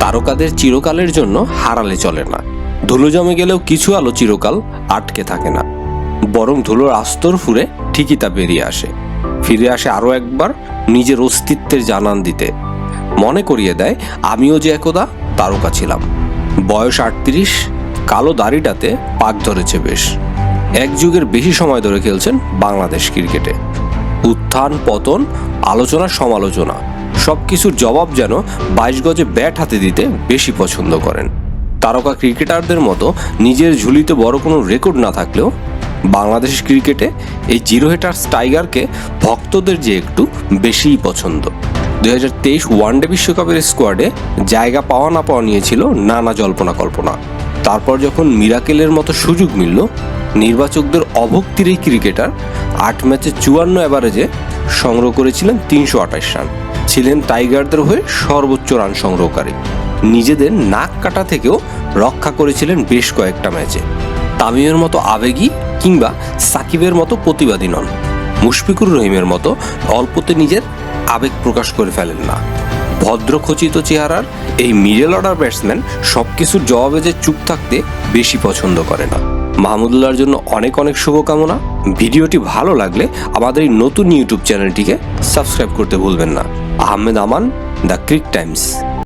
তারকাদের চিরকালের জন্য হারালে চলে না। ধুলো জমে গেলেও কিছু আলো চিরকাল আটকে থাকে না। বরং ধুলোর আস্তর ফুরে ঠিকই তা বেরিয়ে আসে। ফিরে আসে আরও একবার নিজের অস্তিত্বের জানান দিতে। মনে করিয়ে দেয়, আমিও যে একদা তারকা ছিলাম। বয়স আটত্রিশ, কালো দাড়িটাতে পাক ধরেছে বেশ। এক যুগের বেশি সময় ধরে খেলছেন বাংলাদেশ ক্রিকেটে। উত্থান, পতন, আলোচনা, সমালোচনা সব কিছুর জবাব যেন বাইশ গজে ব্যাট হাতে দিতে বেশি পছন্দ করেন। তারকা ক্রিকেটারদের মতো নিজের ঝুলিতে বড় কোনো রেকর্ড না থাকলেও বাংলাদেশ ক্রিকেটে এই জিরো হেটার্স টাইগারকে ভক্তদের যে একটু বেশিই পছন্দ। দুই হাজার তেইশ ওয়ানডে বিশ্বকাপের স্কোয়াডে জায়গা পাওয়া না পাওয়া নিয়েছিল নানা জল্পনা কল্পনা। তারপর যখন মিরাকেলের মতো সুযোগ মিলল নির্বাচকদের অভক্তির এই ক্রিকেটার। আট ম্যাচে চুয়ান্ন অ্যাভারেজে সংগ্রহ করেছিলেন তিনশো আঠাশ রান। ছিলেন টাইগারদের হয়ে সর্বোচ্চ রান সংগ্রহকারী। নিজেদের নাক কাটা থেকেও রক্ষা করেছিলেন বেশ কয়েকটা ম্যাচে। তামিমের মতো আবেগী কিংবা সাকিবের মতো প্রতিবাদী নন। মুশফিকুর রহিমের মতো অল্পতে নিজের আবেগ প্রকাশ করে ফেলেন না। ভদ্রখচিত চেহারার এই মিডল অর্ডার ব্যাটসম্যান সব কিছুর জবাবে যে চুপ থাকতে বেশি পছন্দ করে না। মাহমুদুল্লাহর জন্য অনেক অনেক শুভকামনা। ভিডিওটি ভালো লাগলে আমাদের এই নতুন ইউটিউব চ্যানেলটিকে সাবস্ক্রাইব করতে ভুলবেন না। Ahmed Aman, the creek times.